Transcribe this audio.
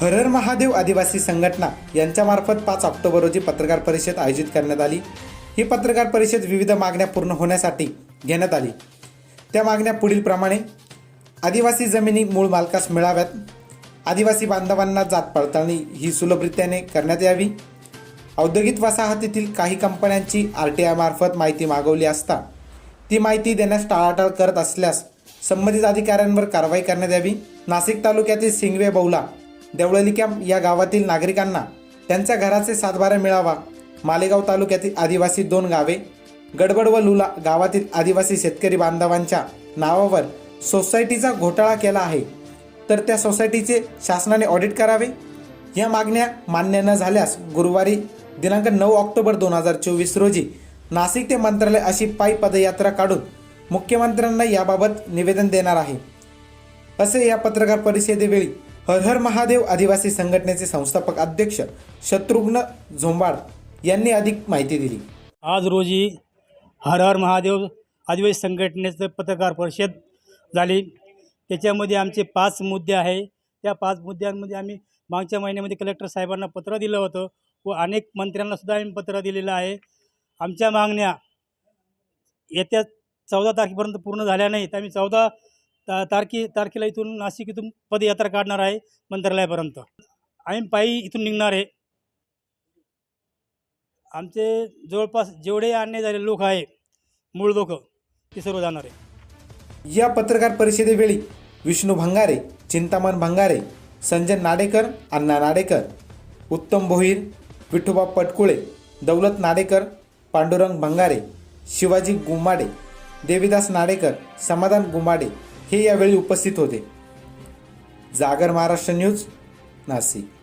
हरहर महादेव आदिवासी संघटना यांच्यामार्फत पाच ऑक्टोबर रोजी पत्रकार परिषद आयोजित करण्यात आली. ही पत्रकार परिषद विविध मागण्या पूर्ण होण्यासाठी घेण्यात आली. त्या मागण्या पुढीलप्रमाणे आदिवासी जमिनी मूळ मालकास मिळाव्यात. आदिवासी बांधवांना जात पडताळणी ही सुलभरित्याने करण्यात यावी. औद्योगिक वसाहतीतील काही कंपन्यांची आर टी आयमार्फत माहिती मागवली असता ती माहिती देण्यास टाळाटाळ करत असल्यास संबंधित अधिकाऱ्यांवर कारवाई करण्यात यावी. नाशिक तालुक्यातील सिंगवे बौला देवळली कॅम्प या गावातील नागरिकांना त्यांच्या घराचे सातबारा मिळावा. मालेगाव तालुक्यातील आदिवासी दोन गावे गडबड व लुला गावातील आदिवासी शेतकरी बांधवांच्या नावावर सोसायटीचा घोटाळा केला आहे. तर त्या सोसायटीचे शासनाने ऑडिट करावे? या मागण्या मान्य न झाल्यास गुरुवारी दिनांक नऊ ऑक्टोबर दोन हजार चोवीस रोजी नाशिक ते मंत्रालय अशी पायी पदयात्रा काढून मुख्यमंत्र्यांना याबाबत निवेदन देणार आहे. असे या पत्रकार परिषदेवेळी हर हर महादेव आदिवासी संघटनेचे संस्थापक अध्यक्ष शत्रुघ्न झोंबाड यांनी अधिक माहिती दिली. आज रोजी हर हर महादेव आदिवासी संघटनेचं पत्रकार परिषद झाली. त्याच्यामध्ये आमचे पाच मुद्दे आहे. त्या पाच मुद्द्यांमध्ये आम्ही मागच्या महिन्यामध्ये कलेक्टर साहेबांना पत्र दिलं होतं व अनेक मंत्र्यांनासुद्धा आम्ही पत्र दिलेलं आहे. आमच्या मागण्या येत्या चौदा तारखेपर्यंत पूर्ण झाल्या नाहीत. आम्ही चौदा ता तारखे तारखेला इथून नाशिक इथून पदयात्रा काढणार आहे मंत्रालयापर्यंत. आम्ही पायी इथून निघणार आहे. आमचे जवळपास जेवढे अन्याय झालेले लोक आहे मूळ लोक ते सर्व जाणार आहे. या पत्रकार परिषदेवेळी विष्णू भंगारे चिंतामण भंगारे संजय नाडेकर अण्णा नाडेकर उत्तम भोईर विठोबा पटकुळे दौलत नाडेकर पांडुरंग भंगारे शिवाजी गुमाडे देवीदास नाडेकर समाधान गुमाडे हे यावेळी उपस्थित होते. जागर महाराष्ट्र न्यूज नाशिक.